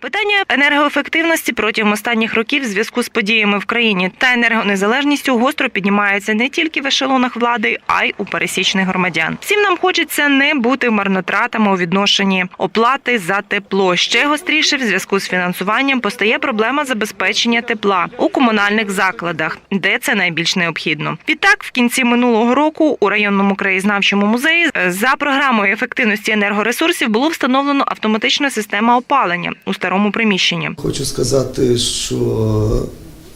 Питання енергоефективності протягом останніх років в зв'язку з подіями в країні та енергонезалежністю гостро піднімається не тільки в ешелонах влади, а й у пересічних громадян. Всім нам хочеться не бути марнотратами у відношенні оплати за тепло. Ще гостріше в зв'язку з фінансуванням постає проблема забезпечення тепла у комунальних закладах, де це найбільш необхідно. Відтак, в кінці минулого року у районному краєзнавчому музеї е, за програмою ефективності енергоресурсів було встановлено автоматична система опалення старому приміщенні. Хочу сказати, що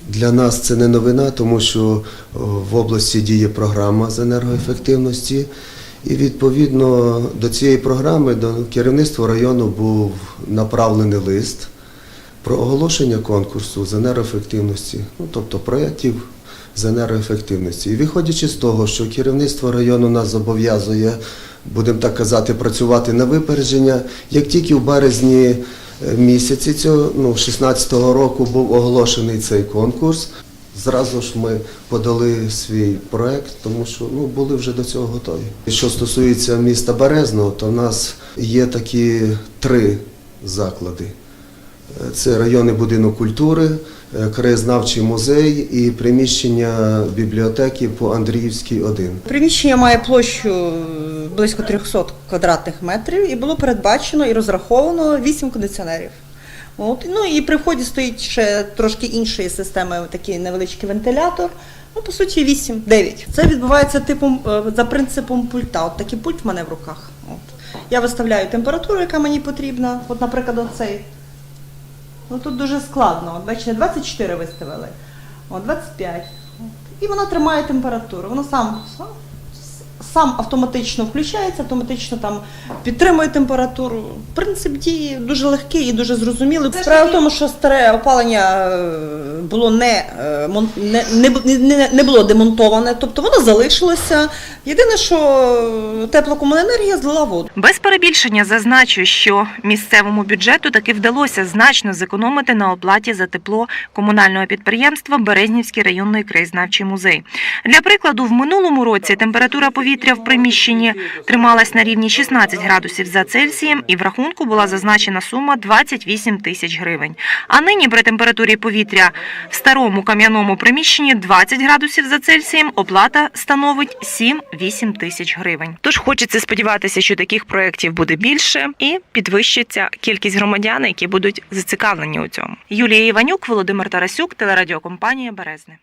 для нас це не новина, тому що в області діє програма з енергоефективності. І відповідно до цієї програми до керівництва району був направлений лист про оголошення конкурсу з енергоефективності, ну тобто проєктів з енергоефективності. І виходячи з того, що керівництво району нас зобов'язує, будемо так казати, працювати на випередження, як тільки в березні е, місяці цього, ну, 16-го року був оголошений цей конкурс. Зразу ж ми подали свій проект, тому що ну, були вже до цього готові. Що стосується міста Березного, то в нас є такі три заклади. Це районний будинок культури, е, краєзнавчий музей і приміщення бібліотеки по Андріївській 1. Приміщення має площу близько 300 квадратних метрів і було передбачено і розраховано 8 кондиціонерів. От. Ну і при вході стоїть ще трошки іншої системи, такий невеличкий вентилятор. Ну, по суті, 8-9. Це відбувається типом е, за принципом пульта. От такий пульт в мене в руках. От. Я виставляю температуру, яка мені потрібна. От, наприклад, оцей. Ну тут дуже складно. От, бачите, 24 виставили, от, 25. От. І вона тримає температуру. Воно сам, сам, автоматично включається, автоматично там підтримує температуру. Принцип дії дуже легкий і дуже зрозумілий. Справа в тому, що старе опалення е, було не, е, не, не, не, не було демонтоване, тобто воно залишилося. Єдине, що теплокомуненергія злила воду. Без перебільшення зазначу, що місцевому бюджету таки вдалося значно зекономити на оплаті за тепло комунального підприємства Березнівський районний краєзнавчий музей. Для прикладу, в минулому році температура повітря в приміщенні трималась на рівні 16 градусів за Цельсієм, і в рахунку була зазначена сума 28 тисяч гривень. А нині при температурі повітря в старому кам'яному приміщенні 20 градусів за Цельсієм оплата становить 7-8 тисяч гривень. Тож хочеться сподіватися, що таких проєктів буде більше і підвищиться кількість громадян, які будуть зацікавлені у цьому. Юлія Іванюк, Володимир Тарасюк, телерадіокомпанія Березне.